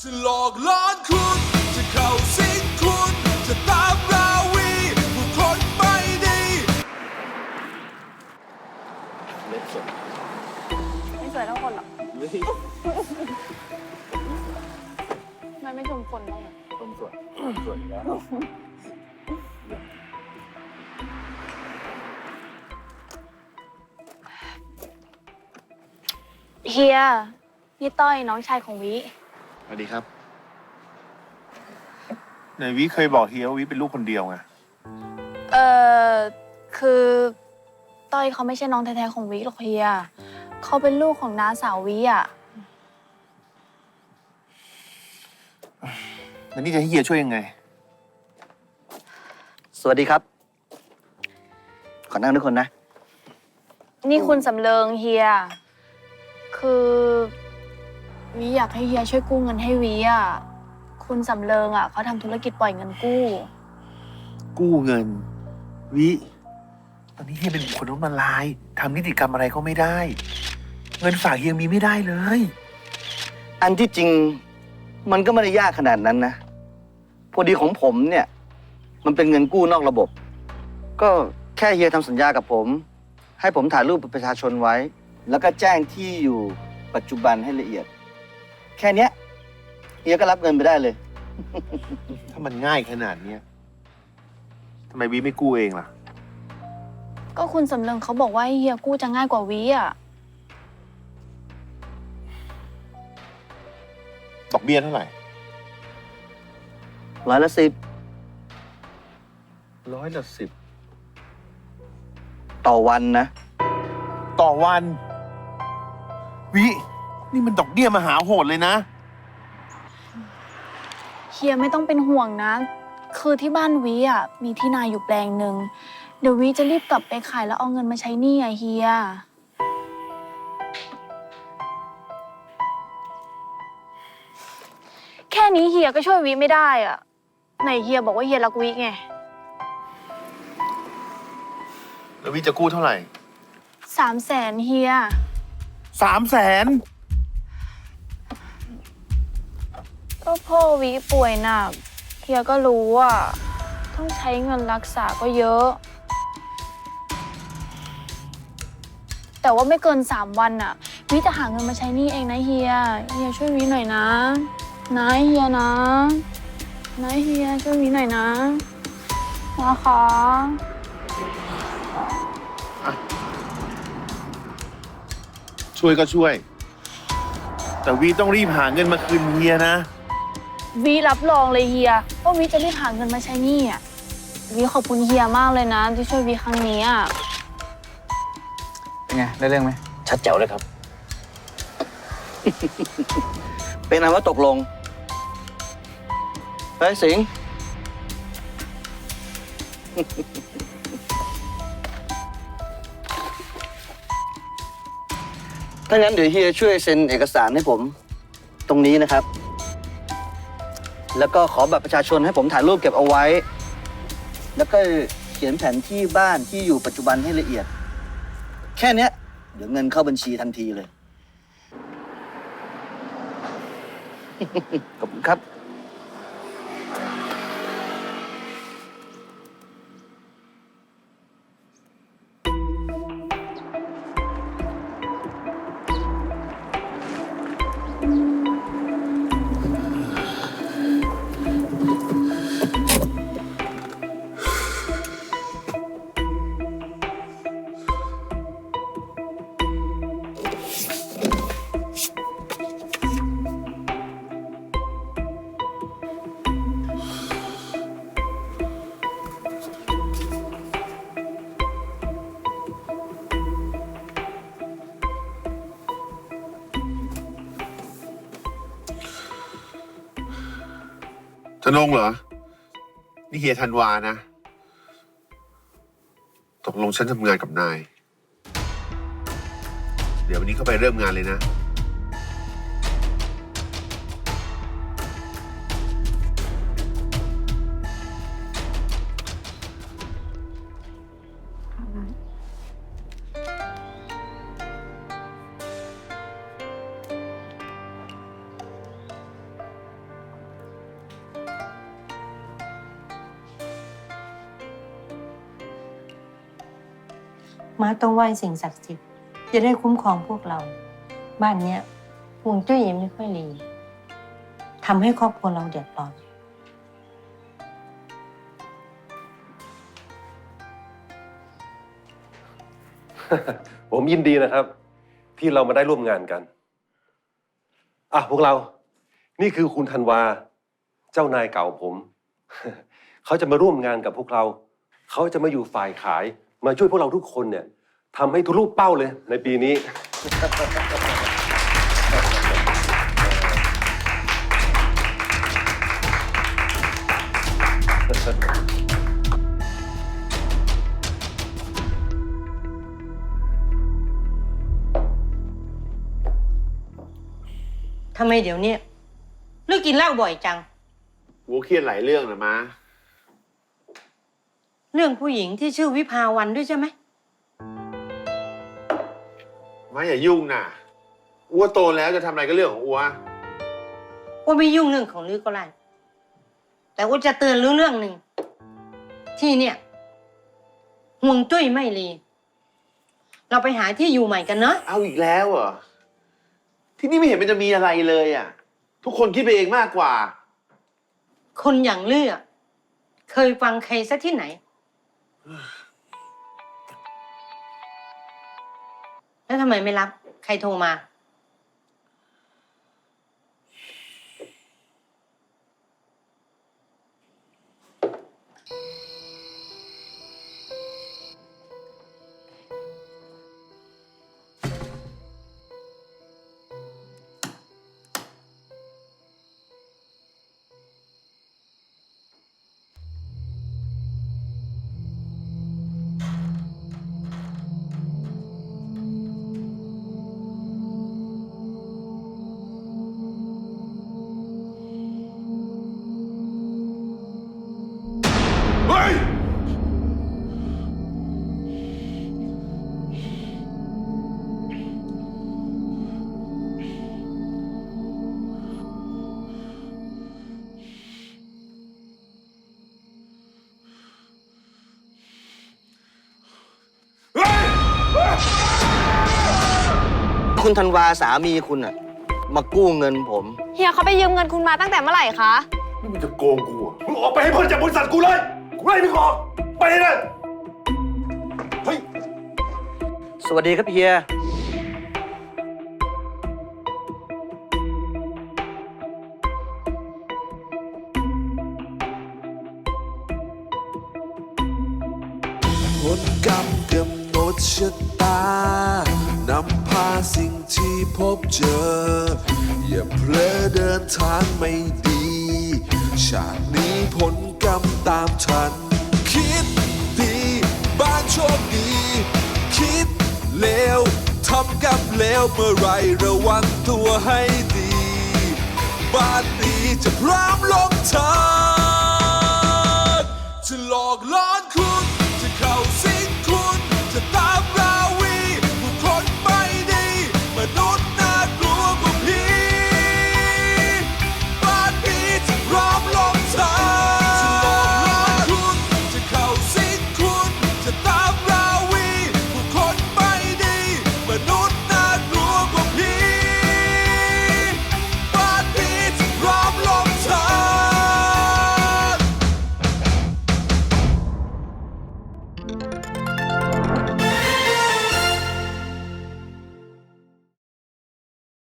จะหลอกล้อนคุณ จะเข้าสิงคุณ จะตามราวีผู้คนไม่ดี เล็บสดไม่สวยเท่าคนหรอก เฮ้ยมันไม่ชมคนบ้างอะต้นสวยสวยอยู่แล้วเฮีย นี่ต้อยน้องชายของวิ สวัสดีครับไหนวิเคยบอกเฮียว่าวิเป็นลูกคนเดียวไงเออคือต้อยเขาไม่ใช่น้องแท้ๆของวิหรอกเฮียเขาเป็นลูกของน้าสาววิอะแล้วนี่จะให้เฮียช่วยยังไง สวัสดีครับ ขอนั่งทุกคนนะ นี่คุณสำเริงเฮีย คือ วิอยากให้เฮียช่วยกู้เงินให้วิอะ คุณสำเริงอะเขาทำธุรกิจปล่อยเงินกู้ กู้เงิน วิ ตอนนี้เฮียเป็นบุคคลล้มละลายทำนิติกรรมอะไรก็ไม่ได้ เงินฝากเฮียมีไม่ได้เลย อันที่จริงมันก็ไม่ได้ยากขนาดนั้นนะ พอดีของผมเนี่ย มันเป็นเงินกู้นอกระบบ ก็แค่เฮียทำสัญญากับผม ให้ผมถ่ายรูปบัตรประชาชนไว้ แล้วก็แจ้งที่อยู่ปัจจุบันให้ละเอียด แค่เนี้ยเฮียก็รับเงินไปได้เลย ถ้ามันง่ายขนาดเนี้ยทำไมวิไม่กู้เองล่ะ ก็คุณสำเริงเขาบอกว่าให้เฮียกู้จะง่ายกว่าวิอะ ดอกเบี้ยเท่าไหร่ ร้อยละสิบร้อยละสิบ ต่อวันนะ ต่อวัน วิ นี่มันดอกเบี้ยมหาโหดเลยนะ เฮียไม่ต้องเป็นห่วงนะ คือที่บ้านวิอะมีที่นาอยู่แปลงหนึ่งเดี๋ยววิจะรีบกลับไปขายแล้วเอาเงินมาใช้หนี้อะเฮีย แค่นี้เฮียก็ช่วยวิไม่ได้อะไหนเฮียบอกว่าเฮียรักวิไงแล้ววิจะกู้เท่าไหร่สามแสนเฮีย สามแสน ก็พ่อวิป่วยหนักเฮียก็รู้ว่าต้องใช้เงินรักษาก็เยอะ แต่ว่าไม่เกินสามวันอะ วิจะหาเงินมาใช้หนี้เองนะเฮีย เฮียช่วยวิหน่อยนะ นะเฮียนะ นะเฮียช่วยวิหน่อยนะ นะคะ ช่วยก็ช่วย แต่วิต้องรีบหาเงินมาคืนเฮียนะ วิรับรองเลยเฮียว่าวิจะรีบหาเงินมาใช้หนี้อะวิขอบคุณเฮียมากเลยนะ ที่ช่วยวิครั้งนี้อะเป็นไง ได้เรื่องไหม ชัดแจ๋วเลยครับ เป็นอันว่าตกลง เฮ้ย สิงห์ถ้างั้นเดี๋ยวเฮียช่วยเซ็นเอกสารให้ผม ตรงนี้นะครับ แล้วก็ขอบัตรประชาชนให้ผมถ่ายรูปเก็บเอาไว้ แล้วก็เขียนแผนที่บ้านที่อยู่ปัจจุบันให้ละเอียด แค่เนี้ย เดี๋ยวเงินเข้าบัญชีทันทีเลย ขอบคุณครับ ธนงเหรอ นี่เฮียธันวานะ ตกลงฉันทำงานกับนาย เดี๋ยววันนี้เข้าไปเริ่มงานเลยนะ ม้าต้องไหว้สิ่งศักดิ์สิทธิ์จะได้คุ้มครองพวกเรา บ้านเนี้ยห่วงจุ้ยยังไม่ค่อยดีทำให้ครอบครัวเราเดือดร้อน ผมยินดีนะครับ ที่เรามาได้ร่วมงานกัน อะพวกเรา นี่คือคุณธันวา เจ้านายเก่าผม เขาจะมาร่วมงานกับพวกเรา เขาจะมาอยู่ฝ่ายขาย มาช่วยพวกเราทุกคนเนี่ยทำให้ทุลุเป้าเลยในปีนี้ ทำไมเดี๋ยวเนี้ยเลือกกินเหล้าบ่อยจัง วัวเครียดหลายเรื่องนะมา เรื่องผู้หญิงที่ชื่อวิภาวันด้วยใช่ไหม มาอย่ายุ่งนะอัวโตแล้วจะทำอะไรก็เรื่องของอัวว่าไม่ยุ่งเรื่องของลือก็ได้แต่ว่าจะเตือนรู้เรื่องหนึ่ง ที่เนี่ยห่วงจุ้ยไม่รีเราไปหาที่อยู่ใหม่กันเนาะเอาอีกแล้วเหรอ ที่นี่ไม่เห็นมันจะมีอะไรเลยอะ ทุกคนคิดไปเองมากกว่า คนอย่างเลือกเคยฟังใครซะที่ไหน แล้วทำไมไม่รับ ใครโทรมา คุณธันวาสามีคุณอะมากู้เงินผม เฮียเขาไปยืมเงินคุณมาตั้งแต่เมื่อไหร่คะ นี่มันจะโกงกูเหรอมึงออกไปให้พ้นจากบริษัทกูเลย กูไล่มึงออก ไปเลยนะเฮ้ย สวัสดีครับเฮีย ผลกรรมกำหนดชะตานำพาสิ่งที่พบเจอ อย่าเพลอเดินทางไม่ดี ชาตินี้ผลกรรมตามทัน คิดดีบ้านโชคดี คิดเลวทำกับเลวเมื่อไรระวังตัวให้ดี บ้านนี้จะพร้อมลงทางจะหลอกล้อ